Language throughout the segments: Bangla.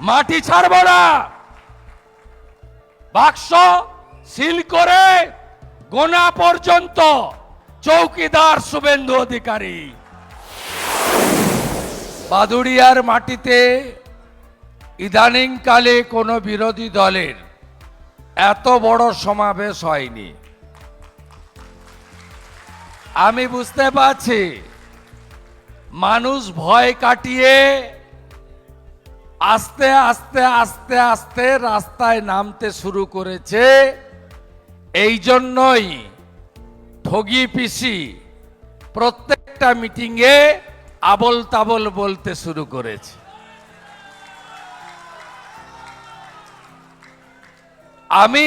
মাটি ছাড়ব না। বাক্স সিল করে গোনা পর্যন্ত চৌকিদার শুভেন্দু অধিকারী। বাদুড়িয়ার মাটিতে ইদানিং কালে কোনো বিরোধী দলের এত বড় সমাবেশ হয়নি। আমি বুঝতে পারছি, মানুষ ভয় কাটিয়ে আস্তে আস্তে আস্তে আস্তে রাস্তায় নামতে শুরু করেছে। এই জন্যই ঠগি পিসি প্রত্যেকটা মিটিংয়ে আবল তাবল বলতে শুরু করেছে। আমি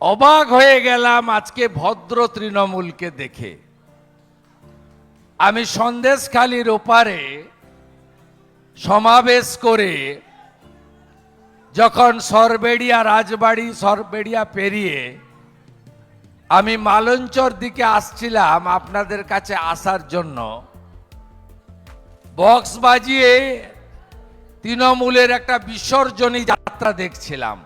অবাক হয়ে গেলাম আজকে ভদ্র তৃণমূলকে দেখে। আমি সন্দেশখালির ওপারে সমাবেশ করে যখন সরবেড়িয়া রাজবাড়ি, সরবেড়িয়া পেরিয়ে আমি মালঞ্চর দিকে আসছিলাম আপনাদের কাছে আসার জন্য, বক্স বাজিয়ে তৃণমূলের একটা বিসর্জনী যাত্রা দেখছিলাম।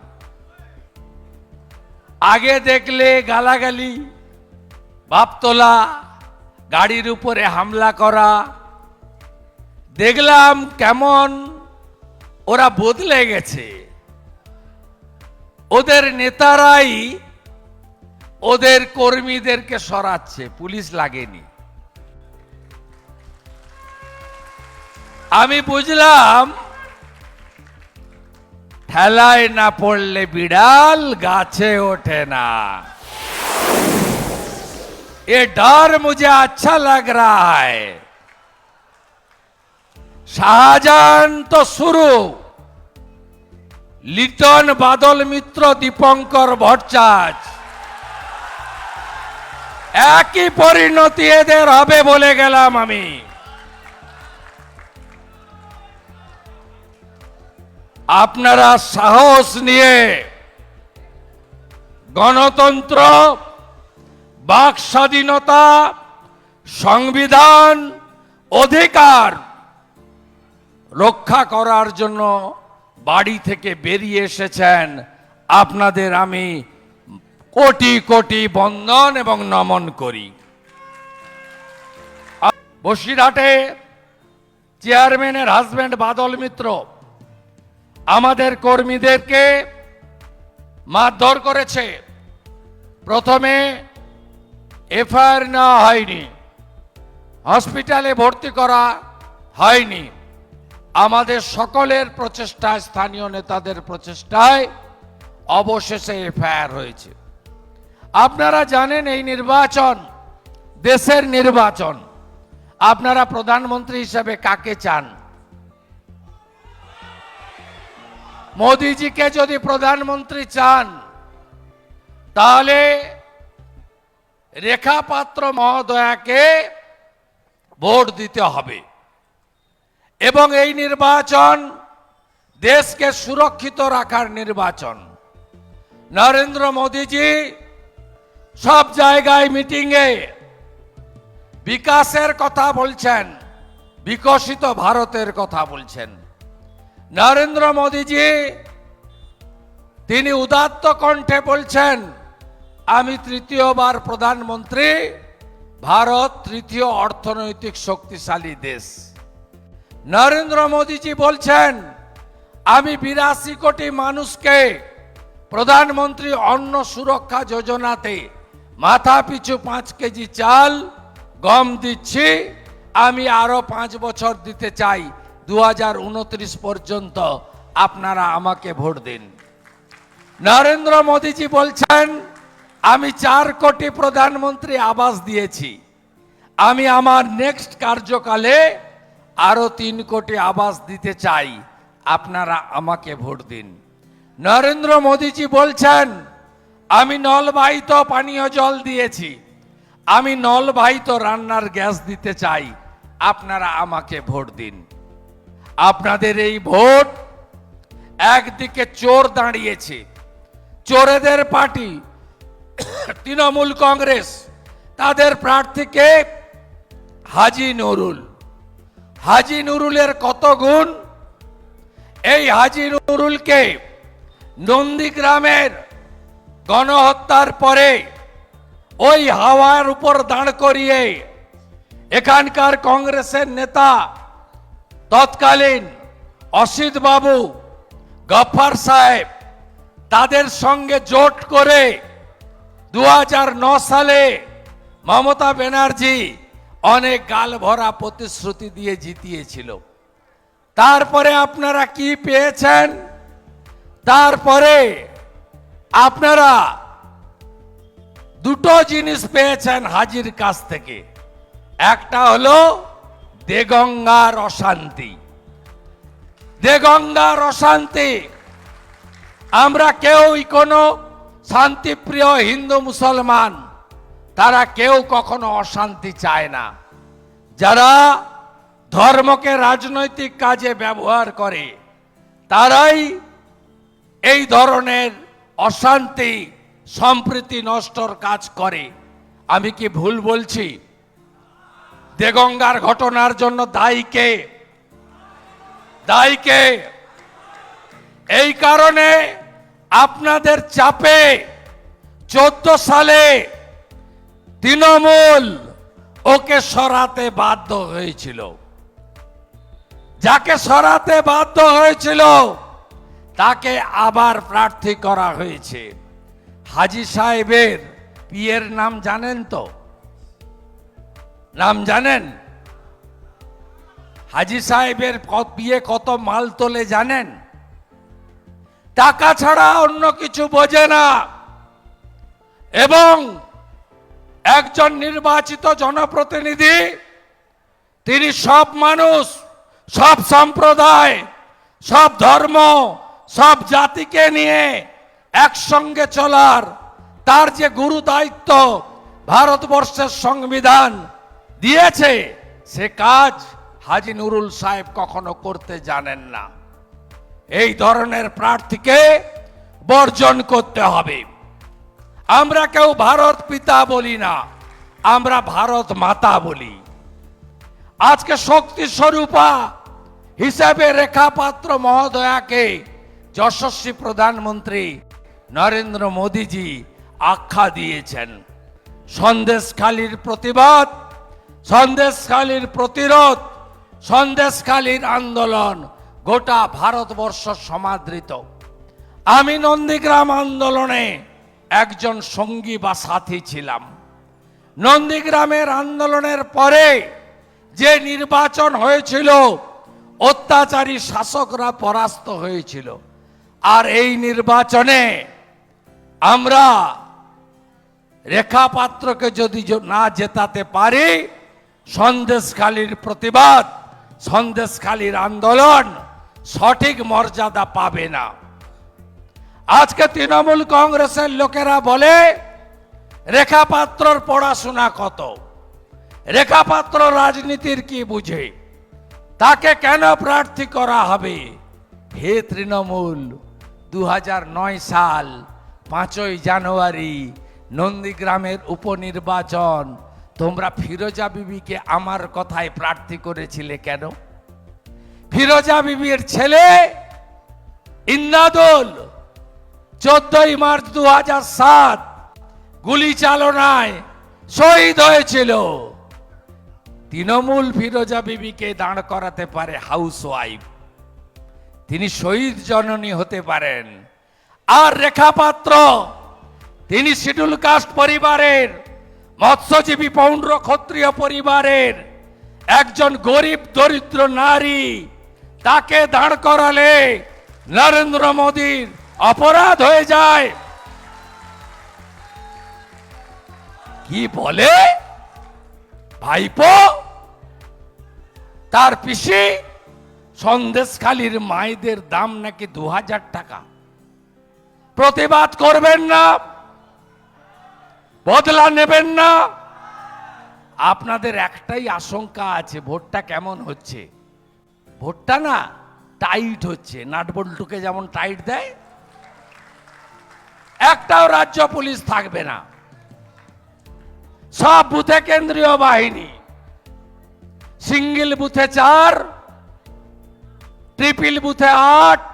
আগে দেখলে গালাগালি বাপ তোলা গাড়ির উপরে হামলা করা দেখলাম কেমন ওরা বদলে গেছে ওদের নেতারাই ওদের কর্মীদেরকে সরাচ্ছে পুলিশ লাগেনি আমি বুঝলাম ঠেলায় না পড়লে বিড়াল গাছে ওঠে না ये डर मुझे अच्छा लग रहा है শাহজাহান তো শুরু। লিটন বাদল মিত্র দীপঙ্কর ভট্টাচার্য একই পরিণতি এদের হবে বলে গেলাম আমি। আপনারা সাহস নিয়ে গণতন্ত্র, বাক স্বাধীনতা, সংবিধান, অধিকার রক্ষা করার জন্য বাড়ি থেকে বেরিয়ে এসেছেন আপনাদের আমি কোটি কোটি বন্দন এবং নমন করি। বসিরহাটে চেয়ারম্যানের হাজব্যান্ড বাদল মিত্র, আমাদের কর্মীদেরকে মারধর করেছে। প্রথমে এফআইআর নেওয়া হয়নি, হসপিটালে ভর্তি করা হয়নি। আমাদের সকলের প্রচেষ্টায়, স্থানীয় নেতাদের প্রচেষ্টায় অবশেষে এফআইআর হয়েছে। আপনারা জানেন এই নির্বাচন দেশের নির্বাচন। আপনারা প্রধানমন্ত্রী হিসেবে কাকে চান? মোদিজিকে যদি প্রধানমন্ত্রী চান, তাহলে রেখা পাত্র মহোদয়াকে ভোট দিতে হবে। এবং এই নির্বাচন দেশকে সুরক্ষিত রাখার নির্বাচন। নরেন্দ্র মোদীজি সব জায়গায় মিটিংয়ে বিকাশের কথা বলছেন, বিকশিত ভারতের কথা বলছেন। নরেন্দ্র মোদীজি, তিনি উদাত্ত কণ্ঠে বলছেন, আমি তৃতীয়বার প্রধানমন্ত্রী, ভারত তৃতীয় অর্থনৈতিক শক্তিশালী দেশ। নরেন্দ্র মোদীজি বলছেন, আমি বিরাশি কোটি মানুষকে প্রধানমন্ত্রী অন্ন সুরক্ষা যোজনাতে মাথা পিছু পাঁচ কেজি চাল, গম দিচ্ছি, আমি আরও পাঁচ বছর দিতে চাই। দু হাজার উনত্রিশ পর্যন্ত আপনারা আমাকে ভোট দিন। নরেন্দ্র মোদীজি বলছেন, আমি চার কোটি প্রধানমন্ত্রী আবাস দিয়েছি। আমি আমার নেক্সট কার্যকালে আরও তিন কোটি আবাস দিতে চাই, আপনারা আমাকে ভোট দিন। নরেন্দ্র মোদীজি বলছেন, আমি নলবাহিত পানীয় জল দিয়েছি, আমি নলবাহিত রান্নার গ্যাস দিতে চাই, আপনারা আমাকে ভোট দিন। আপনাদের এই ভোট একদিকে চোর দাঁড়িয়েছে, চোরেদের পার্টি, তৃণমূল কংগ্রেস, তাদের প্রার্থীকে হাজি নুরুল। হাজি নুরুলের কত গুণ? এই হাজি নুরুলকে নন্দীগ্রামের গণহত্যার পরে ওই হাওয়ার উপর দাঁড় করিয়ে এখানকার কংগ্রেসের নেতা তৎকালীন অসিত বাবু, গফার সাহেব, তাদের সঙ্গে জোট করে দু সালে মমতা ব্যানার্জি অনেক গাল ভরা প্রতিশ্রুতি দিয়ে জিতিয়েছিল। তারপরে আপনারা কি পেয়েছেন? তারপরে আপনারা দুটো জিনিস পেয়েছেন হাজির কাছ থেকে। একটা হলো দেগঙ্গার অশান্তি। দেগঙ্গার অশান্তি। আমরা কেউই কোনো শান্তিপ্রিয় হিন্দু মুসলমান তারা কেউ কখনো অশান্তি চায় না। যারা ধর্মকে রাজনৈতিক কাজে ব্যবহার করে, তারাই এই ধরনের অশান্তি, সম্প্রীতি নষ্টর কাজ করে। আমি কি ভুল বলছি? দেগঙ্গার ঘটনার জন্য দায়ী কে? দায়ী কে? এই কারণে আপনাদের চাপে চোদ্দ সালে তৃণমূল ওকে সরাতে বাধ্য হয়েছিল। যাকে সরাতে বাধ্য হয়েছিল, তাকে আবার প্রার্থী করা হয়েছে। হাজি সাহেবের পিয়ের নাম জানেন তো? নাম জানেন? হাজি সাহেবের বিয়ে কত মাল তোলে জানেন? টাকা ছাড়া অন্য কিছু বোঝে না। এবং একজন নির্বাচিত জনপ্রতিনিধি, তিনি সব মানুষ, সব সম্প্রদায়, সব ধর্ম, সব জাতিকে নিয়ে একসঙ্গে চলার তার যে গুরু দায়িত্ব ভারতবর্ষের সংবিধান দিয়েছে, সে কাজ হাজি নুরুল সাহেব কখনো করতে জানেন না। এই ধরনের প্রার্থীকে বর্জন করতে হবে। আমরা কেউ ভারত পিতা বলি না, আমরা ভারত মাতা বলি। আজকে শক্তি স্বরূপা হিসাবে রেখা পাত্র মহোদয়াকে যশস্বী প্রধানমন্ত্রী নরেন্দ্র মোদীজি আখ্যা দিয়েছেন। সন্দেশখালীর প্রতিবাদ, সন্দেশখালীর প্রতিরোধ, সন্দেশখালীর আন্দোলন গোটা ভারতবর্ষ সমাদৃত। আমি নন্দীগ্রাম আন্দোলনে একজন সঙ্গী বা সাথী ছিলাম। নন্দীগ্রামের আন্দোলনের পরে যে নির্বাচন হয়েছিল, অত্যাচারী শাসকরা পরাস্ত হয়েছিল। আর এই নির্বাচনে আমরা রেখা পাত্রকে যদি না জেতাতে পারি, সন্দেশখালীর প্রতিবাদ, সন্দেশখালীর আন্দোলন সঠিক মর্যাদা পাবে না। আজকে তৃণমূল কংগ্রেসের লোকেরা বলে রেখা পাত্রর পড়াশোনা কত? রেখা পাত্র রাজনীতির কি বুঝে? তাকে কেন প্রার্থী করা হবে? হে তৃণমূল দু হাজার নয় সাল, পাঁচই জানুয়ারি, নন্দীগ্রামের উপনির্বাচন, তোমরা ফিরোজা বিবিকে আমার কথায় প্রার্থী করেছিলে কেন? ফিরোজা বিবির ছেলে ইন্দাদুল চোদ্দই মার্চ দু হাজার সাত, গুলি চালনায় শহীদ হয়েছিল। তৃণমূল ফিরোজা বিবিকে দাঁড় করাতে পারে হাউস ওয়াইফ তিনি শহীদ জননী হতে পারেন। আর রেখা পাত্র তিনি শিডুল কাস্ট পরিবারের মৎস্যজীবী পৌণ্ড ক্ষত্রিয় পরিবারের একজন গরিব দরিদ্র নারী, তাকে দাঁড় করালে নরেন্দ্র মোদীর অপরাধ হয়ে যায়। কি বলে? ভাইপো, তার পিসি সন্দেশখালীর মায়েদের দাম নাকি দু হাজার টাকা? প্রতিবাদ করবেন না, বদলা নেবেন না। আপনাদের একটাই আশঙ্কা আছে, ভোটটা কেমন হচ্ছে? ভোটটা না টাইট হচ্ছে, নাটবল্টুকে যেমন টাইট দেয় একটাও রাজ্য পুলিশ থাকবে না। সব বুথে কেন্দ্রীয় বাহিনী। সিঙ্গেল বুথে চার, ট্রিপল বুথে আট,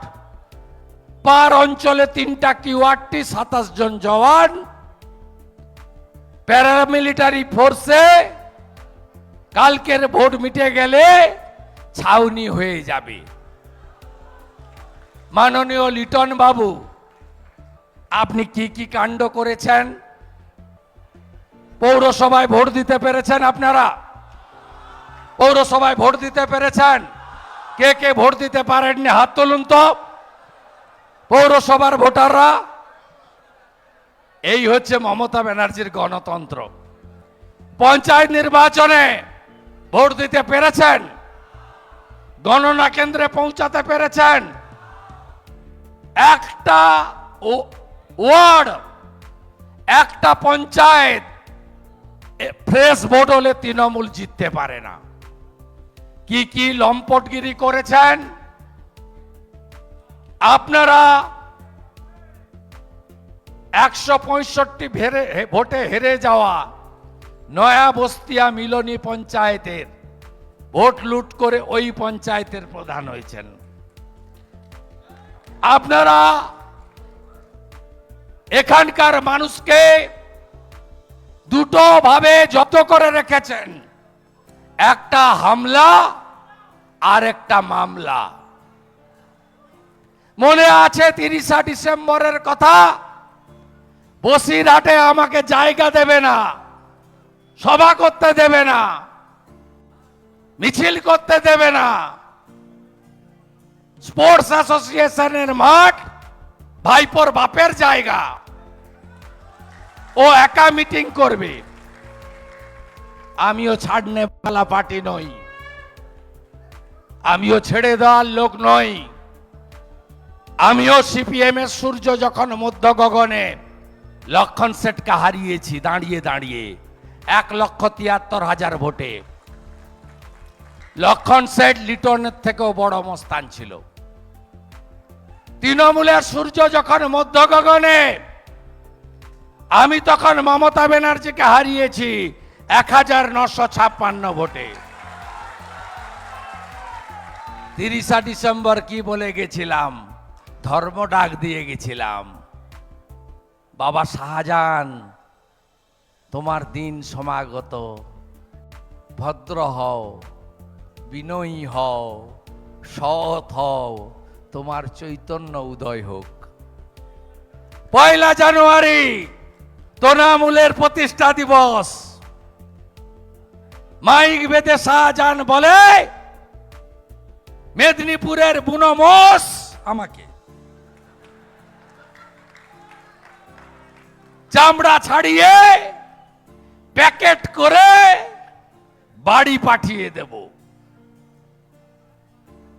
পার অঞ্চলে তিনটা কিউআরটি, সাতাশ জন জওয়ান, প্যারামিলিটারি ফোর্সে কালকের ভোট মিটে গেলে ছাউনি হয়ে যাবে। মাননীয় লিটন বাবু আপনি কি কি কাণ্ড করেছেন? পৌরসভায় ভোট দিতে পেরেছেন আপনারা? পৌরসভায় ভোট দিতে পেরেছেন? কে কে ভোট দিতে পারেননি? হাত তুলুন তো। পৌরসভার ভোটাররা, এই হচ্ছে মমতা ব্যানার্জির গণতন্ত্র। পঞ্চায়েত নির্বাচনে ভোট দিতে পেরেছেন? গণনা কেন্দ্রে পৌঁছাতে পেরেছেন? একটা ও- ওয়ার্ড, একটা পঞ্চায়েত ফ্রেশ ভোট হলে তৃণমূল জিততে পারে না। কি কি লম্পটগিরি করেছেন? আপনারা একশো পঁয়ষট্টি ভোটে হেরে যাওয়া নয়া বস্তিয়া মিলনী পঞ্চায়েতের ভোট লুট করে ওই পঞ্চায়েতের প্রধান হয়েছেন। আপনারা এখানকার মানুষকে দুটো ভাবে যত করে রেখেছেন। একটা হামলা আর একটা মামলা। মনে আছে তিরিশা ডিসেম্বরের কথা? বসিরহাটে আমাকে জায়গা দেবে না, সভা করতে দেবে না, মিছিল করতে দেবে না। স্পোর্টস অ্যাসোসিয়েশনের মাঠ ভাইপোর বাপের জায়গা। ও একা মিটিং করবে। আমিও ছাড়নে পালা পার্টি নই। আমিও ছেড়ে দেওয়ার লোক নই। আমিও সিপিএম এর সূর্য যখন মধ্য গগনে, লক্ষণ সেটকে হারিয়েছি দাঁড়িয়ে দাঁড়িয়ে, এক লক্ষ তিয়াত্তর হাজার ভোটে। লক্ষণ সেট লিটনের থেকেও বড় মস্তান ছিল। তৃণমূলের সূর্য যখন মধ্য গগনে আমি তখন মমতা ব্যানার্জিকে হারিয়েছি এক হাজার নশো ছাপ্পান্ন ভোটে। তিরিশা ডিসেম্বর কি বলে গেছিলাম? ধর্ম ডাক দিয়ে গেছিলাম। বাবা শাহজাহান, তোমার দিন সমাগত। ভদ্র হও, বিনয়ী হও, সৎ হও, তোমার চৈতন্য উদয় হোক। পয়লা জানুয়ারি তৃণমূলের প্রতিষ্ঠা দিবস। মাইক বেদে শাহজাহান বলে, মেদিনীপুরের বুনমোস আমাকে। চামড়া ছাড়িয়ে প্যাকেট করে বাড়ি পাঠিয়ে দেব।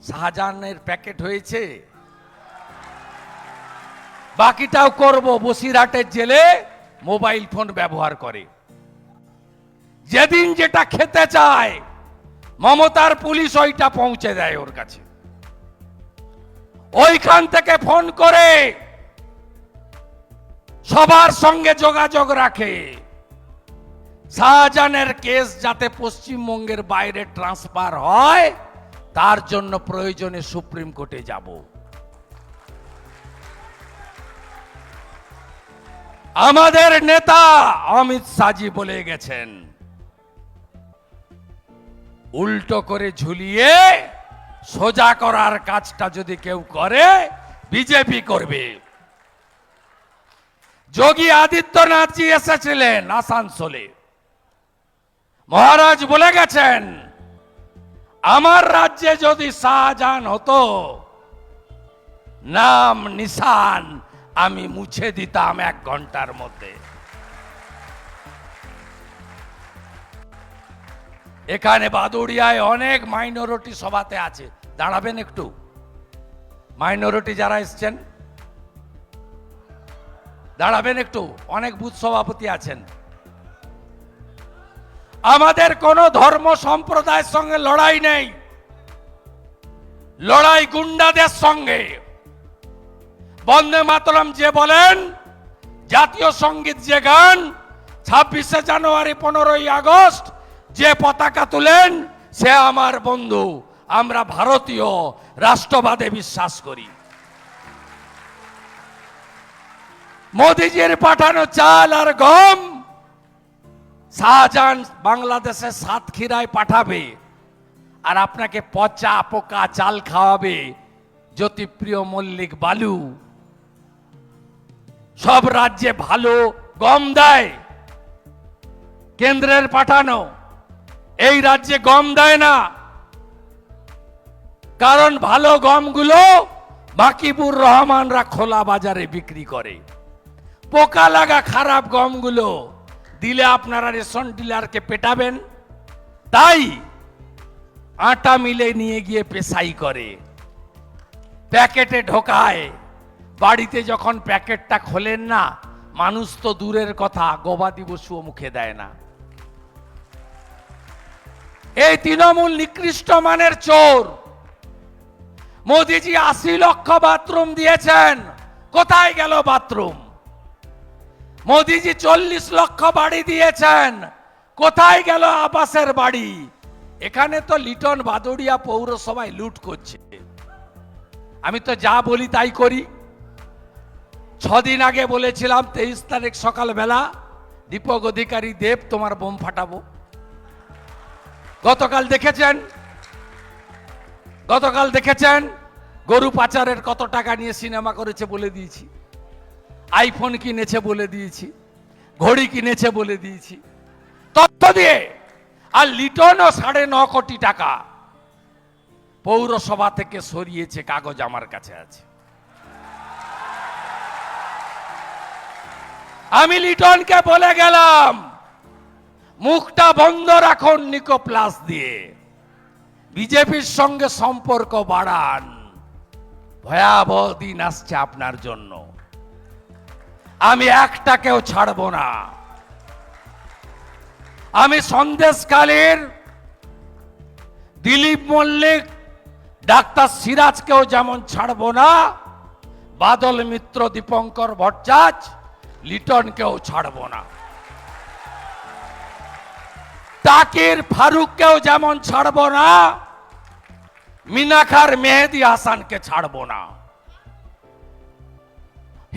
শাহজাহানের প্যাকেট হয়েছে। বাকিটাও করব বসিরহাটের জেলে। মোবাইল ফোন ব্যবহার করে। যেদিন যেটা খেতে চায়, মমতার পুলিশ ওইটা পৌঁছে দেয় ওর কাছে। ওইখান থেকে ফোন করে সবার সঙ্গে যোগাযোগ রাখে। শাহজাহানের কেস যাতে পশ্চিমবঙ্গের বাইরে ট্রান্সফার হয়, তার জন্য প্রয়োজনে সুপ্রিম কোর্টে যাব। আমাদের নেতা অমিত শাহজি বলে গেছেন, উল্টো করে ঝুলিয়ে সোজা করার কাজটা যদি কেউ করে, বিজেপি করবে। যোগী আদিত্যনাথজি এসেছিলেন আসানসোলে। মহারাজ বলে গেছেন, আমার রাজ্যে যদি শাহজাহান হতো, নাম নিশান আমি মুছে দিতাম এক ঘণ্টার মধ্যে। এখানে বাদুড়িয়ায় অনেক মাইনরিটি সভাতে আছে। দাঁড়াবেন একটু। মাইনরিটি যারা এসছেন, দাঁড়াবেন একটু। অনেক বুথ সভাপতি আছেন। আমাদের কোন ধর্ম সম্প্রদায়ের সঙ্গে লড়াই নেই। লড়াই গুন্ডাদের সঙ্গে। বন্দে মাতরম যে বলেন, জাতীয় সংগীত যে গান, ছাব্বিশে জানুয়ারি পনেরোই আগস্ট যে পতাকা তুলেন, সে আমার বন্ধু, আমরা ভারতীয়, রাষ্ট্রবাদে বিশ্বাস করি। মোদিজির পাঠানো চাল আর গম, শাহজাহান বাংলাদেশে সাতক্ষীরায় পাঠাবে, আর আপনাকে পচা পোকা চাল খাওয়াবে, জ্যোতিপ্রিয় মল্লিক বালু। সব রাজ্যে ভালো গম দেয়, কেন্দ্রের পাঠানো। এই রাজ্যে গম দেয় না। কারণ ভালো গমগুলো বাকিবুর রহমানরা খোলা বাজারে বিক্রি করে। পোকা লাগা খারাপ গমগুলো দিলে আপনারা রেশন ডিলারকে পেটাবেন। তাই আটা মিলে নিয়ে গিয়ে পেশাই করে। প্যাকেটে ঢোকায়। বাড়িতে যখন প্যাকেটটা খোলেন না, মানুষ তো দূরের কথা, গবাদি পশুও মুখে দেয় না। এই তৃণমূল নিকৃষ্ট মানের চোর। মোদিজি আশি লক্ষ বাথরুম দিয়েছেন, কোথায় গেল বাথরুম? মোদিজি চল্লিশ লক্ষ বাড়ি দিয়েছেন, কোথায় গেল আবাসের বাড়ি? এখানে তো লিটন বাদুড়িয়া পৌরসভায় লুট করছে। আমি তো যা বলি তাই করি। ছদিন আগে বলেছিলাম, তেইশ তারিখ সকালবেলা দীপক অধিকারী দেব তোমার বোম ফাটাবো। গতকাল দেখেছেন? গতকাল দেখেছেন? গরু পাচারের কত টাকা নিয়ে সিনেমা করেছে বলে দিয়েছি। আইফোন কিনেছে বলে দিয়েছি। ঘড়ি কিনেছে বলে দিয়েছি। তথ্য দিয়ে আর লিটনও সাড়ে ন কোটি টাকা পৌরসভা থেকে সরিয়েছে কাগজ আমার কাছে আছে। আমি লিটনকে বলে গেলাম, মুখটা বন্ধ রাখুন নিকো প্লাস দিয়ে। বিজেপির সঙ্গে সম্পর্ক বাড়ান। ভয়াবহ দিন আসছে আপনার জন্য। আমি একটাকেও ছাড়ব না। আমি সন্দেশকালীর দিলীপ মল্লিক, ডাক্তার সিরাজকেও যেমন ছাড়ব না, বাদল মিত্র দীপঙ্কর ভট্টাচ লিটনকেও ছাড়ব না। তাকির ফারুককেও যেমন ছাড়ব না মিনাখার মেহেদি হাসানকে ছাড়ব না।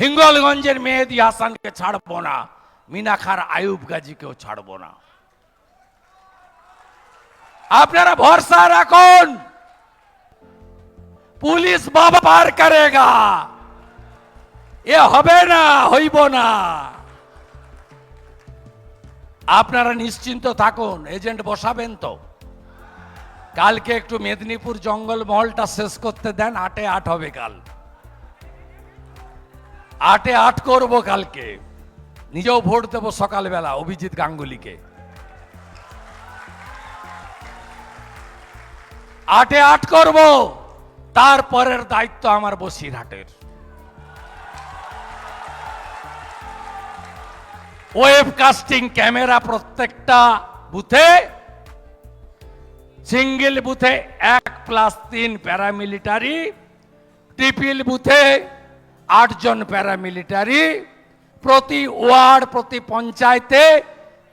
হিঙ্গলগঞ্জের মেহেদি হাসানকে ছাড়ব না মিনাখার আয়ুব গাজীকেও ছাড়ব না। আপনারা ভরসা রাখুন, পুলিশ বাবা পার করেগা। এ হবে না, হইব না। আপনারা নিশ্চিন্ত থাকুন, এজেন্ট বসাবেন তো। কালকে একটু মেদিনীপুর জঙ্গল মহলটা শেষ করতে দেন, আটে আট হবে কাল। আটে আট করব কালকে। নিজেও ভোট দেবো সকালবেলা অভিজিৎ গাঙ্গুলিকে। আটে আট করব, তারপরের দায়িত্ব আমার বসিরহাটের। ওয়েব কাস্টিং ক্যামেরা প্রত্যেকটা বুথে, সিঙ্গেল বুথে এক প্লাস তিন প্যারামিলিটারি ট্রিপল বুথে আটজন প্যারামিলিটারি প্রতি ওয়ার্ড, প্রতি পঞ্চায়েতে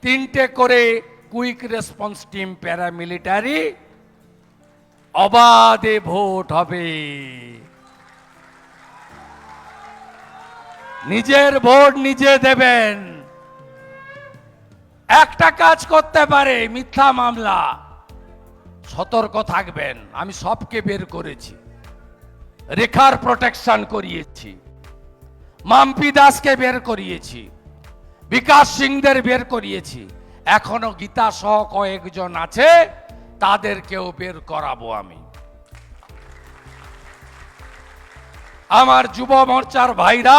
তিনটে করে কুইক রেসপন্স টিম প্যারামিলিটারি অবাধে ভোট হবে। নিজের ভোট নিজে দেবেন। একটা কাজ করতে পারে, মিথ্যা মামলা। সতর্ক থাকবেন, আমি সবকে বের করেছি। রেখার প্রোটেকশন করিয়েছি। মাম্পি দাসকে বের করিয়েছি। বিকাশ সিংদের বের করিয়েছি। এখনও গীতা সহ কয়েকজন আছে, তাদেরকেও বের করাবো আমি। আমার যুব মোর্চার ভাইরা,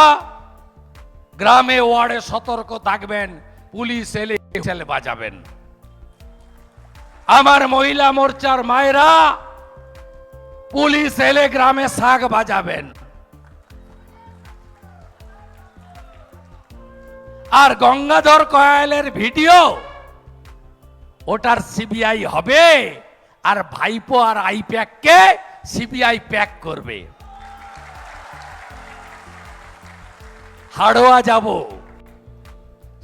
গ্রামে ওয়ার্ডে সতর্ক থাকবেন, পুলিশ এলে ছেলে বাজাবেন। আমার মহিলা মোর্চার মায়েরা পুলিশ এলে গ্রামে শাক বাজাবেন। আর গঙ্গাধর কয়ালের ভিডিও ওটার সিবিআই হবে, আর ভাইপো আর আইপ্যাককে সিবিআই প্যাক করবে। হাড়োয়া যাব।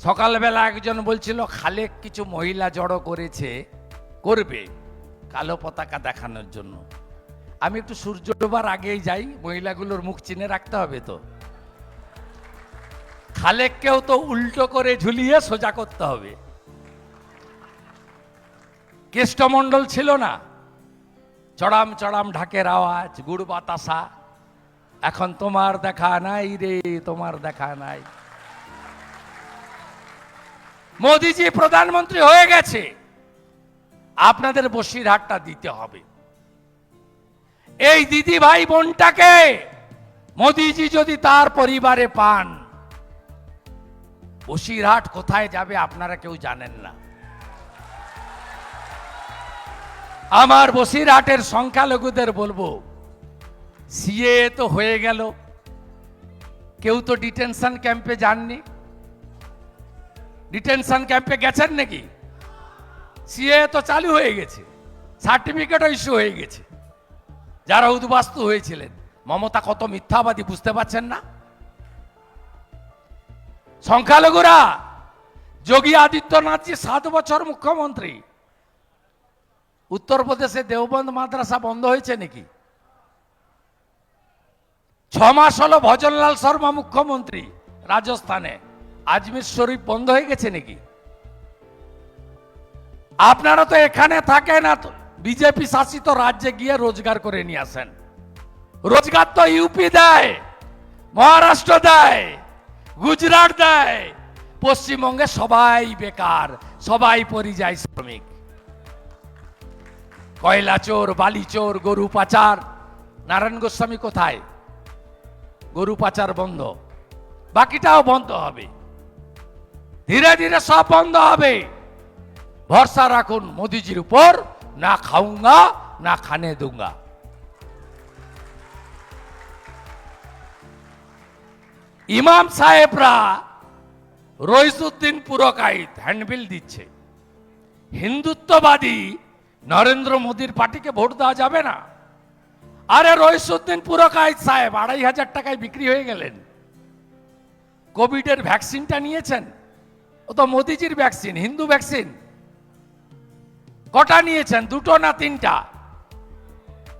সকালবেলা একজন বলছিল, খালেক কিছু মহিলা জড়ো করেছে, করবে কালো পতাকা দেখানোর জন্য। আমি একটু সূর্য ডোবার আগেই যাই, মহিলাগুলোর মুখ চিনে রাখতে হবে তো। খালেককেও তো উল্টো করে ঝুলিয়ে সোজা করতে হবে। কেষ্টমণ্ডল ছিল না। চড়াম চড়াম ঢাকের আওয়াজ, গুড় বাতাসা। এখন তোমার দেখা নাই রে, তোমার দেখা নাই। মোদিজি প্রধানমন্ত্রী হয়ে গেছে। আপনাদের বসিরহাটটা দিতে হবে। এই দিদি ভাই বোনটাকে মোদিজি যদি তার পরিবারে পান, বসিরহাট কোথায় যাবে আপনারা কেউ জানেন না। আমার বসিরহাটের সংখ্যালঘুদের বলব, সিএ তো হয়ে গেল। কেউ তো ডিটেনশন ক্যাম্পে যাননি। ডিটেনশন ক্যাম্পে গেছেন নাকি? সিএ তো চালু হয়ে গেছে, সার্টিফিকেটও ইস্যু হয়ে গেছে। যারা উদ্বাস্তু হয়েছিলেন, মমতা কত মিথ্যাবাদী বুঝতে পারছেন না? সংখ্যালঘুরা, যোগী আদিত্যনাথ আদিত্যনাথজি, সাত বছর মুখ্যমন্ত্রী। উত্তরপ্রদেশে দেওবন্দ মাদ্রাসা বন্ধ হয়েছে নাকি? ছ মাস হলো ভজনলাল শর্মা মুখ্যমন্ত্রী রাজস্থানে। আজমির শরীফ বন্ধ হয়ে গেছে নাকি? আপনারা তো এখানে থাকেন না বিজেপি শাসিত রাজ্যে গিয়ে রোজগার করে নিয়ে আসেন। রোজগার তো ইউপি দেয়, মহারাষ্ট্র দেয়, গুজরাট দেয়, পশ্চিমবঙ্গে সবাই বেকার, সবাই পরিযায়ী শ্রমিক। কয়লা চোর, বালি চোর, গরু পাচার। নারায়ণ গোস্বামী কোথায়? গরু পাচার বন্ধ, বাকিটাও বন্ধ হবে। ধীরে ধীরে সব বন্ধ হবে। ভরসা রাখুন মোদিজির উপর, না খাউঙ্গা না খানে দুঙ্গা। ইমাম সাহেবরা রইসুদ্দিন পুরকাইত হ্যান্ডবিল দিচ্ছে। হিন্দুত্ববাদী নরেন্দ্র মোদীর পার্টিকে ভোট দেওয়া যাবে না। আরে রইসুদ্দিন পুরকাইত সাহেব, আড়াই হাজার টাকায় বিক্রি হয়ে গেলেন। কোভিডের ভ্যাকসিনটা নিয়েছেন। ও তো মোদিজির ভ্যাকসিন হিন্দু ভ্যাকসিন কটা নিয়েছেন? দুটো না তিনটা?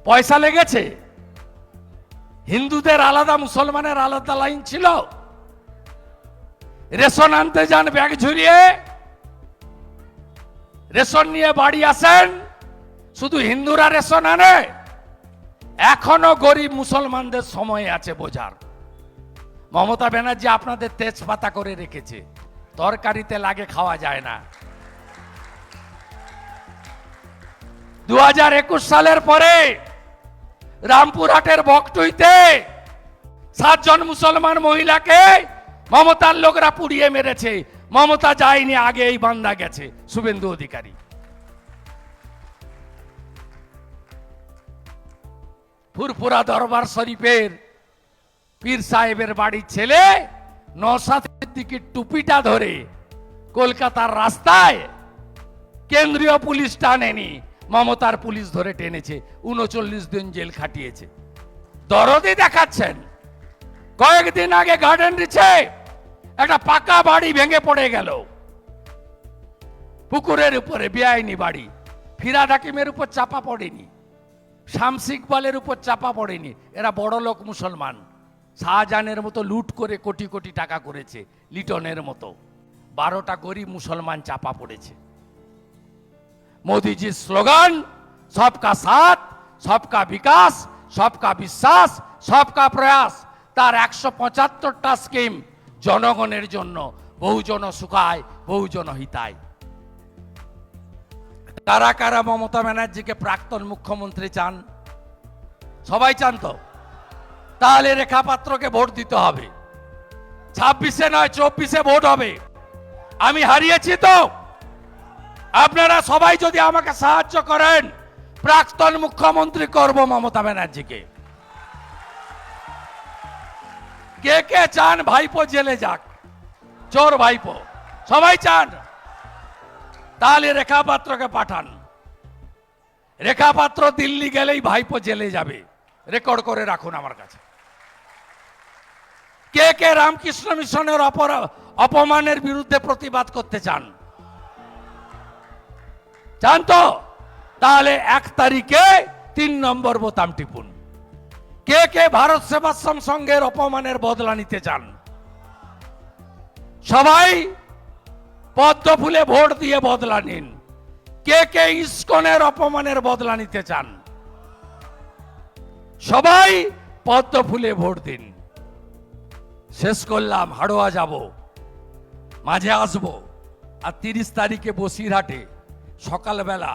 পয়সা লেগেছে? হিন্দুদের আলাদা, মুসলমানের আলাদা লাইন ছিল। রেশন আনতে যান, ব্যাগ ঝুরিয়ে রেশন নিয়ে বাড়ি আসেন। শুধু হিন্দুরা রেশন আনে। এখনও গরিব মুসলমানদের সময় আছে বোঝার। মমতা ব্যানার্জি আপনাদের তেজপাতা করে রেখেছে। তরকারিতে লাগে খাওয়া যায় না। দুহাজার একুশ সালের পরে রামপুরহাটের বকটুইতে সাতজন মুসলমান মহিলাকে মমতার লোকরা পুড়িয়ে মেরেছে। মমতা যায়নি, আগে এই বান্দা গেছে, শুভেন্দু অধিকারী। ফুরফুরা দরবার শরীফের পীর সাহেবের বাড়ির ছেলে নসাদের দিকে টুপিটা ধরে কলকাতার রাস্তায় কেন্দ্রীয় পুলিশ টানেনি, মমতার পুলিশ ধরে টেনেছে, উনচল্লিশ দিন জেল খাটিয়েছে। দরদি দেখাচ্ছেন, কয়েকদিন আগে গার্ডেন রিচে একটা পাকা বাড়ি ভেঙে পড়ে গেল। পুকুরের উপরে বেআইনি বাড়ি, ফিরাদ হাকিমের উপর চাপা পড়েনি শামস ইকবালের উপর চাপা পড়েনি, এরা বড় লোক মুসলমান। শাহজাহানের মতো লুট করে কোটি কোটি টাকা করেছে, লিটনের মতো। বারোটা গরিব মুসলমান চাপা পড়েছে। মোদিজির স্লোগান, সবকা সাথ, সবকা বিকাশ, সবকা বিশ্বাস, সবকা প্রয়াস। তার একশো পঁচাত্তরটা স্কিম জনগণের জন্য, বহুজন সুখায়, বহুজন হিতায়। কারা কারা মমতা ব্যানার্জিকে প্রাক্তন মুখ্যমন্ত্রী চান? সবাই চান তো? তাহলে রেখা পাত্রকে ভোট দিতে হবে। ছাব্বিশে নয়, চব্বিশে ভোট হবে। আমি হারিয়েছি তো। আপনারা সবাই যদি আমাকে সাহায্য করেন, প্রাক্তন মুখ্যমন্ত্রী করব মমতা ব্যানার্জিকে। কে কে চান ভাইপো জেলে যাক। চোর ভাইপো। সবাই চান? তাহলে রেখা পাত্রকে পাঠান। রেখা পাত্র দিল্লি গেলেই ভাইপো জেলে যাবে। রেকর্ড করে রাখুন আমার কাছে। কে কে রামকৃষ্ণ মিশনের অপমানের বিরুদ্ধে প্রতিবাদ করতে চান? চান তো তাহলে এক তারিখে তিন নম্বর বোতাম টিপুন। কে কে ভারত সেবাশ্রম সংঘের অপমানের বদলা নিতে চান? সবাই পদ্ম ফুলে ভোট দিয়ে বদলা নিন। কে কে ইস্কনের অপমানের বদলা নিতে চান? সবাই পদ্ম ফুলে ভোট দিন। শেষ করলাম, হাড়োয়া যাব। মাঝে আসব। আর তিরিশ তারিখে বসিরহাটে সকালবেলা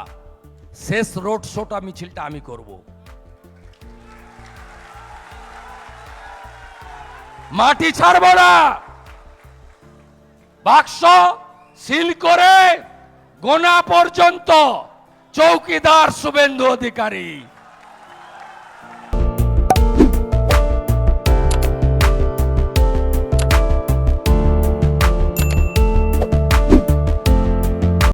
শেষ রোড শোটা মিছিলটা আমি করব। মাটি ছাড়ব না। বাক্স সিল করে গোনা পর্যন্ত চৌকিদার শুভেন্দু অধিকারী।